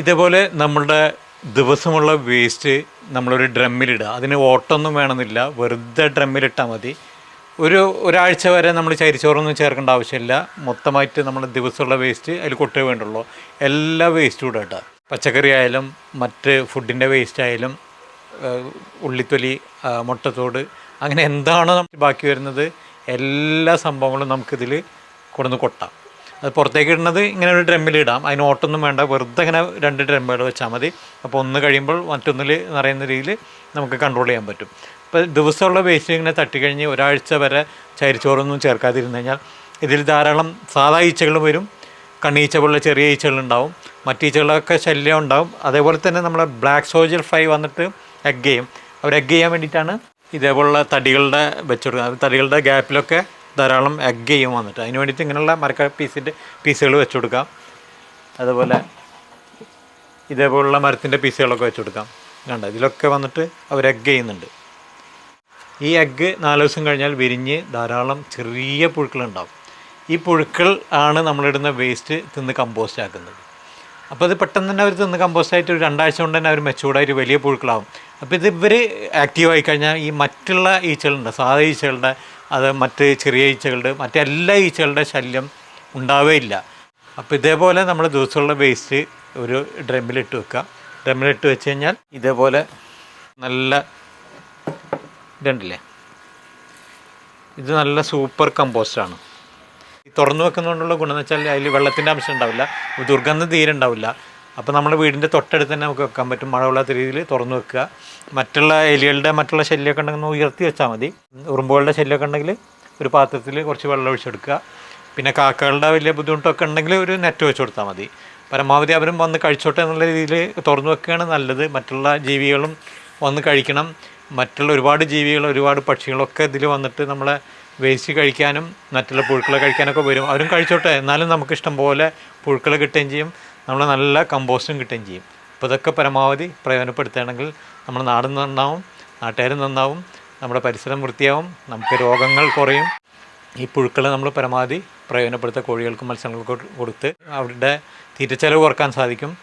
ഇതേപോലെ നമ്മളുടെ ദിവസമുള്ള വേസ്റ്റ് നമ്മളൊരു ഡ്രമ്മിലിടുക അതിന് ഓട്ടൊന്നും വേണമെന്നില്ല. വെറുതെ ഡ്രമ്മിലിട്ടാൽ മതി. ഒരു ഒരാഴ്ച വരെ നമ്മൾ ചരിച്ചോറൊന്നും ചേർക്കേണ്ട ആവശ്യമില്ല. മൊത്തമായിട്ട് നമ്മൾ ദിവസമുള്ള വേസ്റ്റ് അതിൽ കൊട്ടേ വേണ്ടുള്ളൂ. എല്ലാ വേസ്റ്റും കൂടെ കേട്ടോ പച്ചക്കറി ആയാലും മറ്റ് ഫുഡിന്റെ വേസ്റ്റ് ആയാലും ഉള്ളിത്തൊലി മുട്ടത്തോട് അങ്ങനെ എന്താണോ ബാക്കി വരുന്നത് എല്ലാ സംഭവങ്ങളും നമുക്കിതിൽ കൊണ്ടുവന്ന് കൊട്ടാം. അത് പുറത്തേക്ക് ഇടുന്നത് ഇങ്ങനെ ഒരു ഡ്രമ്മിൽ ഇടാം. അതിന് ഓട്ടൊന്നും വേണ്ട. വെറുതെ ഇങ്ങനെ രണ്ട് ഡ്രമ്മുകൾ വെച്ചാൽ മതി. അപ്പോൾ ഒന്ന് കഴിയുമ്പോൾ മറ്റൊന്നിൽ നിറയുന്ന രീതിയിൽ നമുക്ക് കൺട്രോൾ ചെയ്യാൻ പറ്റും. ഇപ്പോൾ ദിവസമുള്ള വേസ്റ്റ് ഇങ്ങനെ തട്ടിക്കഴിഞ്ഞ് ഒരാഴ്ച വരെ ചരിച്ചോറൊന്നും ചേർക്കാതിരുന്നു കഴിഞ്ഞാൽ ഇതിൽ ധാരാളം സാധാ ഈച്ചകൾ വരും. കണ്ണീച്ച പോലുള്ള ചെറിയ ഈച്ചകളുണ്ടാവും മറ്റു ഈച്ചകളൊക്കെ ശല്യം ഉണ്ടാവും. അതേപോലെ തന്നെ നമ്മളെ ബ്ലാക്ക് സോജൽ ഫ്രൈ വന്നിട്ട് എഗ് ചെയ്യും. അവർ എഗ് ചെയ്യാൻ വേണ്ടിയിട്ടാണ് ഇതേപോലുള്ള തടികളുടെ വെച്ചു കൊടുക്കുന്നത്. തടികളുടെ ഗ്യാപ്പിലൊക്കെ ധാരാളം എഗ് ചെയ്യും വന്നിട്ട്. അതിന് വേണ്ടിയിട്ട് ഇങ്ങനെയുള്ള മരക്ക പീസിന്റെ പീസുകൾ വെച്ച് കൊടുക്കാം. അതുപോലെ ഇതേപോലുള്ള മരത്തിന്റെ പീസുകളൊക്കെ വെച്ച് കൊടുക്കാം. കണ്ട? ഇതിലൊക്കെ വന്നിട്ട് അവർ എഗ് ചെയ്യുന്നുണ്ട്. ഈ എഗ്ഗ് നാല് ദിവസം കഴിഞ്ഞാൽ വിരിഞ്ഞ് ധാരാളം ചെറിയ പുഴുക്കൾ പുഴുക്കളുണ്ടാവും. ഈ പുഴുക്കൾ ആണ് നമ്മളിടുന്ന വേസ്റ്റ് തിന്ന് കമ്പോസ്റ്റ് ആക്കുന്നത്. അപ്പോൾ അത് പെട്ടെന്ന് തന്നെ അവർ തിന്ന് കമ്പോസ്റ്റ് ആയിട്ട് ഒരു രണ്ടാഴ്ച കൊണ്ട് തന്നെ അവർ മെച്ചൂർഡായിട്ട് വലിയ പുഴുക്കളാവും. അപ്പോൾ ഇത് ഇവർ ആക്റ്റീവ് ആയി കഴിഞ്ഞാൽ ഈ മറ്റുള്ള ഈച്ചകളുണ്ട് സാധാ ഈച്ചകളുടെ അത് മറ്റ് ചെറിയ ഈച്ചകളുടെ മറ്റെല്ലാ ഈച്ചകളുടെ ശല്യം ഉണ്ടാവുകയില്ല അപ്പോൾ ഇതേപോലെ നമ്മൾ ദിവസമുള്ള വേസ്റ്റ് ഒരു ഡ്രമ്മിലിട്ട് വെക്കുക ഡ്രമ്മിലിട്ട് വെച്ച് കഴിഞ്ഞാൽ ഇതേപോലെ നല്ല ഇതുണ്ടല്ലേ? ഇത് നല്ല സൂപ്പർ കമ്പോസ്റ്റാണ് തുറന്നു വെക്കുന്നതുകൊണ്ടുള്ള ഗുണമെന്ന് വെച്ചാൽ അതിൽ വെള്ളത്തിന്റെ അംശം ഉണ്ടാവില്ല ദുർഗന്ധം തീരെ ഉണ്ടാവില്ല. അപ്പോൾ നമ്മുടെ വീടിന്റെ തൊട്ടടുത്ത് തന്നെ നമുക്ക് വെക്കാൻ പറ്റും. മഴവില്ലാത്ത രീതിയിൽ തുറന്നു വെക്കുക. മറ്റുള്ള എലികളുടെ മറ്റുള്ള ശല്യമൊക്കെ ഉണ്ടെങ്കിൽ ഒന്ന് ഉയർത്തി വെച്ചാൽ മതി. ഉറുമ്പുകളുടെ ശല്യമൊക്കെ ഉണ്ടെങ്കിൽ ഒരു പാത്രത്തിൽ കുറച്ച് വെള്ളം ഒഴിച്ചെടുക്കുക. പിന്നെ കാക്കകളുടെ വലിയ ബുദ്ധിമുട്ടൊക്കെ ഉണ്ടെങ്കിൽ ഒരു നെറ്റ് വെച്ച് കൊടുത്താൽ മതി. പരമാവധി അവരും വന്ന് കഴിച്ചോട്ടെ എന്നുള്ള രീതിയിൽ തുറന്നു വെക്കുകയാണ് നല്ലത്. മറ്റുള്ള ജീവികളും വന്ന് കഴിക്കണം. മറ്റുള്ള ഒരുപാട് ജീവികൾ ഒരുപാട് പക്ഷികളൊക്കെ ഇതിൽ വന്നിട്ട് നമ്മളെ വേസ്റ്റ് കഴിക്കാനും മറ്റുള്ള പുഴുക്കളെ കഴിക്കാനൊക്കെ വരും. അവരും കഴിച്ചോട്ടെ. എന്നാലും നമുക്ക് ഇഷ്ടം പോലെ പുഴുക്കളെ കിട്ടുകയും ചെയ്യും. നമ്മൾ നല്ല കമ്പോസ്റ്റും കിട്ടുകയും ചെയ്യും. അപ്പോൾ ഇതൊക്കെ പരമാവധി പ്രയോജനപ്പെടുത്തുകയാണെങ്കിൽ നമ്മുടെ നാടും നന്നാവും നാട്ടുകാരും നന്നാവും നമ്മുടെ പരിസരം വൃത്തിയാവും നമുക്ക് രോഗങ്ങൾ കുറയും. ഈ പുഴുക്കളെ നമ്മൾ പരമാവധി പ്രയോജനപ്പെടുത്തുക കോഴികൾക്കും മത്സ്യങ്ങൾക്കും കൊടുത്ത് അവരുടെ തീറ്റച്ചെലവ് കുറയ്ക്കാൻ സാധിക്കും.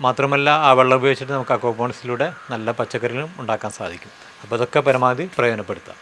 മാത്രമല്ല ആ വെള്ളം ഉപയോഗിച്ചിട്ട് നമുക്ക് അക്വാപോണിക്സിലൂടെ നല്ല പച്ചക്കറികളും ഉണ്ടാക്കാൻ സാധിക്കും. അപ്പോൾ ഇതൊക്കെ പരമാവധി പ്രയോജനപ്പെടുത്താം.